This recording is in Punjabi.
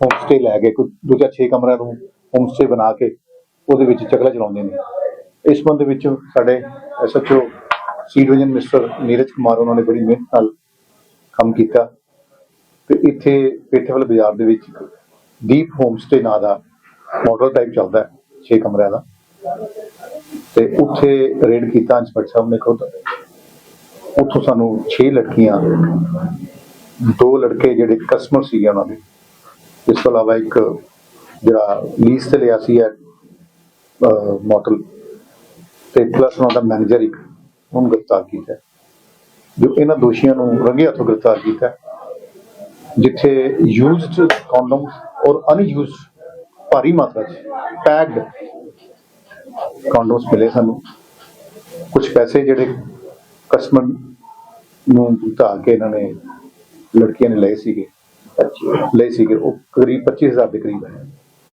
ਹੋਮ ਸਟੇ ਲੈ ਕੇ, ਕੋਈ ਚਾਰ 6 ਕਮਰਿਆਂ ਨੂੰ ਹੋਮ ਸਟੇ ਬਣਾ ਕੇ ਉਹਦੇ ਵਿੱਚ ਚੱਕਲਾ ਚਲਾਉਂਦੇ ਨੇ। ਇਸ ਸੰਬੰਧ ਵਿੱਚ ਸਾਡੇ SHO C division mister Neeraj Kumar, ਉਹਨਾਂ ਨੇ ਬੜੀ ਮਿਹਨਤ ਨਾਲ ਕੰਮ ਕੀਤਾ। ਤੇ ਇੱਥੇ ਪੇਠੇਵਾਲ ਬਾਜ਼ਾਰ ਦੇ ਵਿੱਚ ਦੀਪ ਹੋਮ ਸਟੇ ਨਾਂ ਦਾ ਮਾਡਲ ਟਾਈਪ ਚੱਲਦਾ ਹੈ 6 ਕਮਰਿਆਂ ਦਾ। ਤੇ ਉੱਥੇ ਰੇਡ ਕੀਤਾ ਇੰਸਪੈਕਟਰ ਸਾਹਿਬ ਨੇ ਖੁਦ। ਉੱਥੋਂ ਸਾਨੂੰ 6 ਲੜਕੀਆਂ, ਦੋ ਲੜਕੇ ਜਿਹੜੇ ਕਸਟਮਰ ਸੀਗੇ ਉਹਨਾਂ ਦੇ। ਇਸ ਤੋਂ ਇਲਾਵਾ ਇੱਕ ਜਿਹੜਾ ਲੀਜ਼ ਤੇ ਲਿਆ ਸੀ ਹੈ ਮੋਟਲ ਤੇ ਪਲੱਸ ਉਹਨਾਂ ਦਾ ਮੈਨੇਜਰ ਇੱਕ, ਉਹਨੂੰ ਗ੍ਰਿਫਤਾਰ ਕੀਤਾ। ਜੋ ਇਹਨਾਂ ਦੋਸ਼ੀਆਂ ਨੂੰ ਰੰਗੇ ਹੱਥੋਂ ਗ੍ਰਿਫਤਾਰ ਕੀਤਾ। ਜਿੱਥੇ ਯੂਜ਼ਡ ਕੰਡੋਮਸ ਔਰ ਅਨਯੂਜ਼ਡ ਭਾਰੀ ਮਾਤਰਾ ਚ ਪੈਕਡ ਕੰਡੋਮਸ ਮਿਲੇ ਸਾਨੂੰ। ਕੁਝ ਪੈਸੇ ਜਿਹੜੇ ਕਸਟਮਰ ਨੂੰ ਦਿੱਤਾ ਕੇ ਇਹਨਾਂ ਨੇ, ਲੜਕੀਆਂ ਨੇ ਲਏ ਸੀਗੇ। ਲਈ ਸੀਗੇ ਉਹ ਕਰੀਬ 25000 ਦੇ ਕਰੀਬ ਹੈ।